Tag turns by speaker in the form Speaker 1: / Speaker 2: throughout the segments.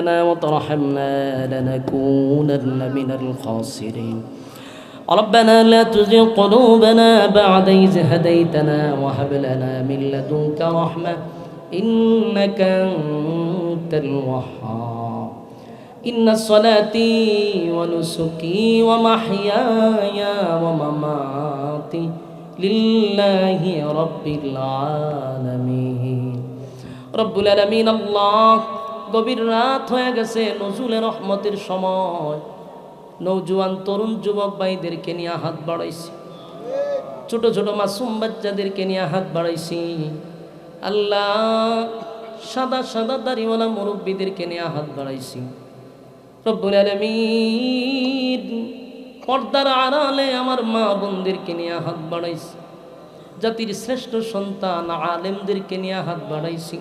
Speaker 1: لنا وترحمنا لنكونن من الخاسرين. ربنا لا تزغ قلوبنا بعد إذ هديتنا وهب لنا من لدنك رحمة إنك أنت الوهاب. إن صلاتي ونسكي ومحياي ومماتي لله رب العالمين. رب العالمين الله গভীর রাত হয়ে গেছে নজুলের রহমতের সময়। নৌজুয়ান তরুণ যুবক ভাইদেরকে নিয়ে হাত বাড়াইছি। ছোট ছোট মাসুম বাচ্চাদেরকে নিয়ে হাত বাড়াইছি। আল্লাহ সাদা সাদা দাড়িওয়ালা মুরব্বীদেরকে নিয়ে হাত বাড়াইছি। রব্বুল আলমিন পর্দার আড়ালে আমার মা বোনদেরকে নিয়ে হাত বাড়াইছি। জাতির শ্রেষ্ঠ সন্তান আলেমদেরকে নিয়ে হাত বাড়াইছি।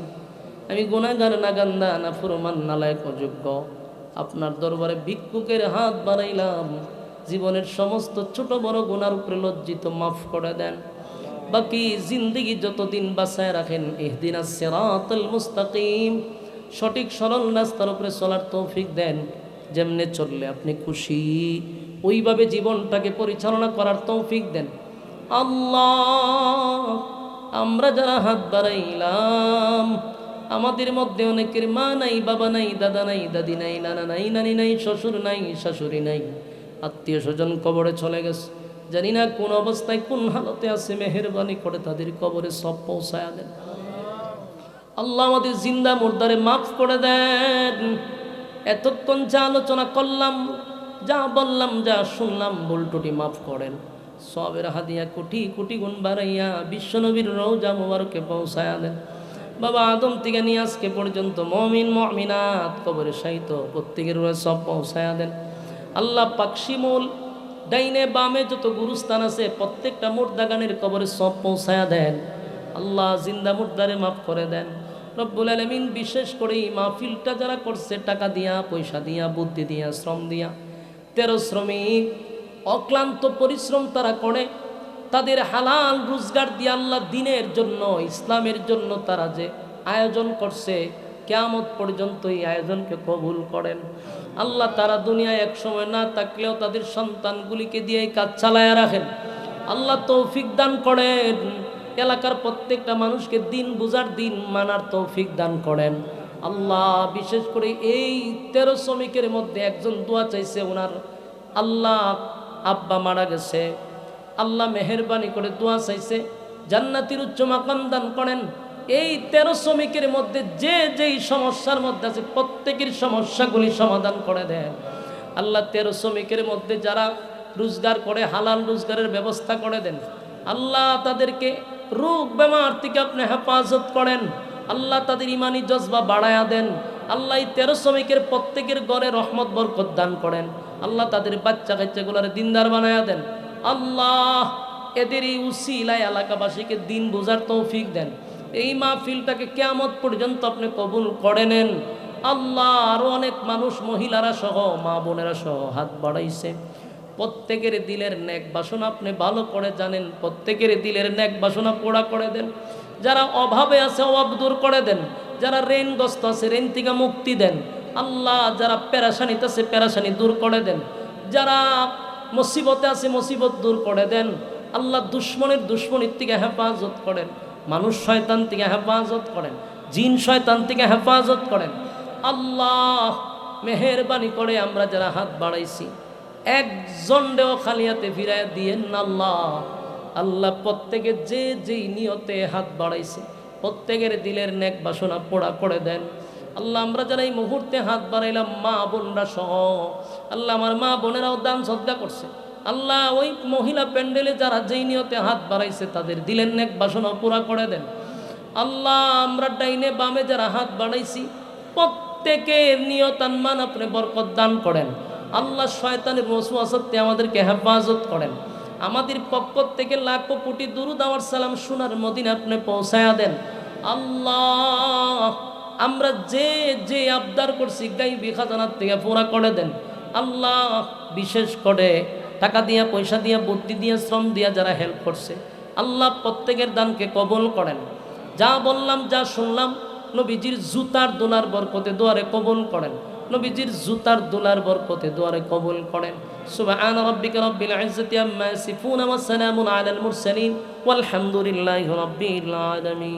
Speaker 1: আমি গুণাগার নাগান্দা না ফুরমান নালায়ক অযোগ্য আপনার দরবারে ভিক্ষুকের হাত বাড়াইলাম জীবনের সমস্ত ছোট বড় গুণার উপরে লজ্জিত মাফ করে দেন। বাকি জিন্দিগি যতদিন বাসায় রাখেন এহদিন সেরাতুল মুস্তাকিম। সঠিক সরল রাস্তার উপরে চলার তৌফিক দেন। যেমনে চললে আপনি খুশি। ওইভাবে জীবনটাকে পরিচালনা করার তৌফিক দেন। আল্লাহ, আমরা যারা হাত বাড়াইলাম আমাদের মধ্যে অনেকের মা নাই, বাবা নাই, দাদা নাই, দাদি নাই, নানা নাই, নানি নাই, শ্বশুর নাই, শাশুড়ি নাই, আত্মীয় স্বজন কবরে চলে গেছে। জানি না কোন অবস্থায় কোন হালতে আছে, মেহরবানি করে তাদের কবরে সব পৌঁছায় দেন। আল্লাহ আমাদের জিন্দা মুর্দারে মাফ করে দেন। এতক্ষণ যা আলোচনা করলাম, যা বললাম, যা শুনলাম বলটুটি মাফ করেন। সবের হাদিয়া কোটি কোটি গুণ বাড়াইয়া বিশ্বনবীর রৌজা মোবারকে পৌঁছায়া দেন। বাবা আদম থেকে নিয়ে আজকে পর্যন্ত মমিন, মমিনাত কবরে সাহিত প্রত্যেকের সব পৌঁছায়া দেন। আল্লাহ পাকশিমুল ডাইনে বামে যত গুরুস্থান আছে, প্রত্যেকটা মুর্দাগানের কবরে সব পৌঁছায়া দেন। আল্লাহ জিন্দা মুর্দারে মাফ করে দেন। রব্বুল আলমিন বিশেষ করে এই মাহফিলটা যারা করছে, টাকা দিয়া, পয়সা দিয়া, বুদ্ধি দিয়া, শ্রম দিয়া, তেরো শ্রমিক, অক্লান্ত পরিশ্রম তারা করে। তাদের হালাল রোজগার দিয়ে আল্লাহ দিনের জন্য, ইসলামের জন্য তারা যে আয়োজন করছে, কেয়ামত পর্যন্ত এই আয়োজনকে কবুল করেন। আল্লাহ তারা দুনিয়ায় এক সময় না থাকলেও তাদের সন্তানগুলিকে দিয়ে কাজ চালায় রাখেন। আল্লাহ তৌফিক দান করেন। এলাকার প্রত্যেকটা মানুষকে দিন বুঝার দিন মানার তৌফিক দান করেন। আল্লাহ বিশেষ করে এই তেরো শ্রমিকের মধ্যে একজন দোয়া চাইছে, ওনার আল্লাহ আব্বা মারা গেছে। আল্লাহ মেহরবানি করে দোয়া চাইছে, জান্নাতির উচ্চ মাকাম দান করেন। এই তেরো শ্রমিকের মধ্যে যে যেই সমস্যার মধ্যে আছে, প্রত্যেকের সমস্যাগুলি সমাধান করে দেন। আল্লাহ তেরো শ্রমিকের মধ্যে যারা রোজগার করে, হালাল রোজগারের ব্যবস্থা করে দেন, আল্লাহ তাদেরকে রোগ বেমার থেকে আপনি হেফাজত করেন, আল্লাহ তাদের ইমানি জজবা বাড়ায়া দেন, আল্লাহ এই তেরো শ্রমিকের প্রত্যেকের গড়ে রহমত বরকত দান করেন, আল্লাহ তাদের বাচ্চা কাচ্চাগুলার দিনদার বানায়া দেন। আল্লাহ, এদের এই উসিলায় এলাকাবাসীকে দিন বোঝার তৌফিক দেন। এই মাহফিলটাকে কেয়ামত পর্যন্ত আপনি কবুল করে নেন। আল্লাহ আরও অনেক মানুষ মহিলারা সহ, মা বোনেরা সহ হাত বাড়াইছে। প্রত্যেকের দিলের ন্যাক বাসনা আপনি ভালো করে জানেন, প্রত্যেকের দিলের ন্যাক বাসনা পোড়া করে দেন। যারা অভাবে আছে, অভাব দূর করে দেন। যারা ঋণগ্রস্ত আছে, ঋণ থেকে মুক্তি দেন। আল্লাহ, যারা পেরাশানিতে আছে প্যারাসানি দূর করে দেন। যারা মুসিবতে আছে, মুসিবত দূর করে দেন। আল্লাহ দুশ্মনের দুশ্মনির থেকে হেফাজত করেন। মানুষ শয়তান থেকে হেফাজত করেন। জিন শয়তান থেকে হেফাজত করেন। আল্লাহ মেহরবানি করে আমরা যারা হাত বাড়াইছি, একজন দেও খালিয়াতে ফিরাই দিয়েন আল্লাহ। আল্লাহ প্রত্যেকে যে যেই নিয়তে হাত বাড়াইছে, প্রত্যেকের দিলের নেক বাসনা পোড়া করে দেন। আল্লাহ, আমরা যারা এই মুহূর্তে হাত বাড়াইলাম, মা বোনরা সহ, আল্লাহ আমার মা বোনেরাও দান শ্রদ্ধা করছে। আল্লাহ ওই মহিলা প্যান্ডেলে যারা যেই নিয়তে হাত বাড়াইছে, তাদের দিলেন নেক বাসনা পুরা করে দেন। আল্লাহ, আমরা ডাইনে বামে যারা হাত বাড়াইছি, প্রত্যেকের নিয়তান আপনি বরকত দান করেন। আল্লাহ শয়তানের মসু আসত্তে আমাদেরকে হেফাজত করেন। আমাদের পক্ষ থেকে লাখো কোটি দুরুদ, আমার সালাম সোনার মদিন আপনি পৌঁছায়া দেন। আল্লাহ আমরা যে যে আবদার করছি গাই বিখাজানার থেকে পুরা করে দেন। আল্লাহ বিশেষ করে টাকা দিয়া, পয়সা দিয়া, বুদ্ধি দিয়া, শ্রম দিয়া যারা হেল্প করছে, আল্লাহ প্রত্যেকের দানকে কবল করেন। যা বললাম, যা শুনলাম, নবীজির জুতার দোলার বরকতে দোয়ারে কবল করেন। নবীজির জুতার দোলার বরকতে দোয়ারে কবল করেন। সুবহান রাব্বিকা রব্বিল ইজ্জাতি আম্মা ইয়াসিফুন ওয়া সালামুন আলাল মুরসালিন। ওয়ালহামদুলিল্লাহি রাব্বিল আলামিন।